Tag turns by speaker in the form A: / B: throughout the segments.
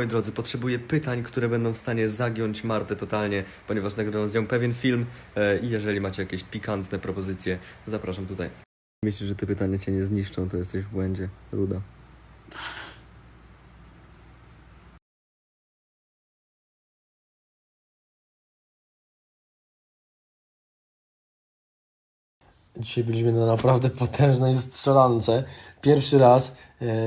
A: Moi drodzy, potrzebuję pytań, które będą w stanie zagiąć Martę totalnie, ponieważ nagrałem z nią pewien film e, i jeżeli macie jakieś pikantne propozycje, zapraszam tutaj. Myślisz, że te pytania cię nie zniszczą, to jesteś w błędzie, Ruda.
B: Dzisiaj byliśmy na naprawdę potężnej strzelance. Pierwszy raz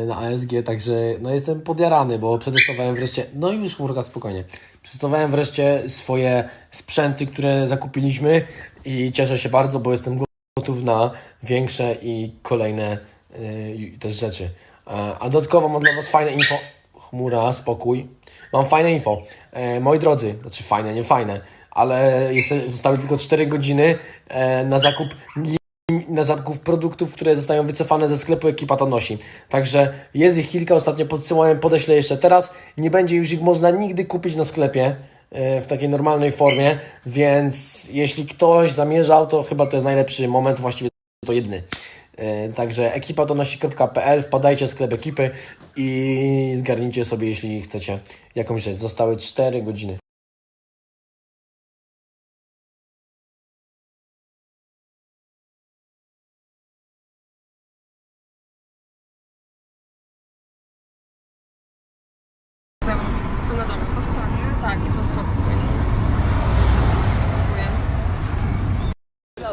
B: na ASG, także no jestem podjarany, bo przetestowałem wreszcie, no już chmurka spokojnie, przetestowałem wreszcie swoje sprzęty, które zakupiliśmy i cieszę się bardzo, bo jestem gotów na większe i kolejne e, też rzeczy. E, A dodatkowo mam dla Was fajne info. Chmura, spokój. Mam fajne info. E, moi drodzy, znaczy fajne, nie fajne, ale jeszcze zostały tylko 4 godziny e, na zakup na zakup produktów, które zostają wycofane ze sklepu ekipa to nosi. Także jest ich kilka, ostatnio podsyłałem, podeślę jeszcze teraz. Nie będzie już ich można nigdy kupić na sklepie e, w takiej normalnej formie, więc jeśli ktoś zamierzał, to chyba to jest najlepszy moment, właściwie to jedyny. E, Także ekipa to nosi.pl, wpadajcie w sklep ekipy i zgarnijcie sobie, jeśli chcecie jakąś rzecz. Zostały 4 godziny.
C: Tak, powinno. Dziękuję.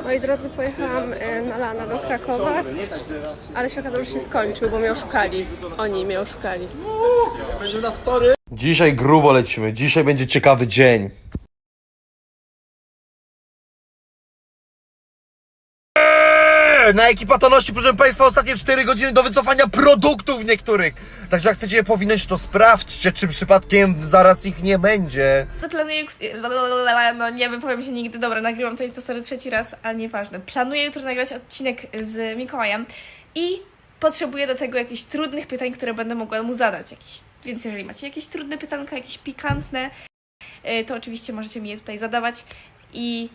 C: Moi drodzy, pojechałam e, na lana do Krakowa, ale się okazało, że się skończył, bo mnie oszukali. Oni mnie oszukali.
D: Dzisiaj grubo lecimy, dzisiaj będzie ciekawy dzień. Na ekipa to nosi, proszę Państwa, ostatnie 4 godziny do wycofania produktów niektórych. Także jak chcecie je powinąć, to sprawdźcie, czy przypadkiem zaraz ich nie będzie.
C: Planuję, no nie wypowiem się nigdy, dobra, nagrywam to Instastory trzeci raz, ale nieważne. Planuję jutro nagrać odcinek z Mikołajem i potrzebuję do tego jakichś trudnych pytań, które będę mogła mu zadać. Więc jeżeli macie jakieś trudne pytanka, jakieś pikantne, y, to oczywiście możecie mi je tutaj zadawać i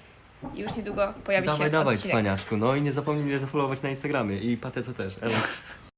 C: już niedługo pojawi
A: Dawaj,
C: się
A: dawaj,
C: odcinek.
A: cwaniaszku, no i nie zapomnij mnie zafollowować na Instagramie i Patece też, Elo.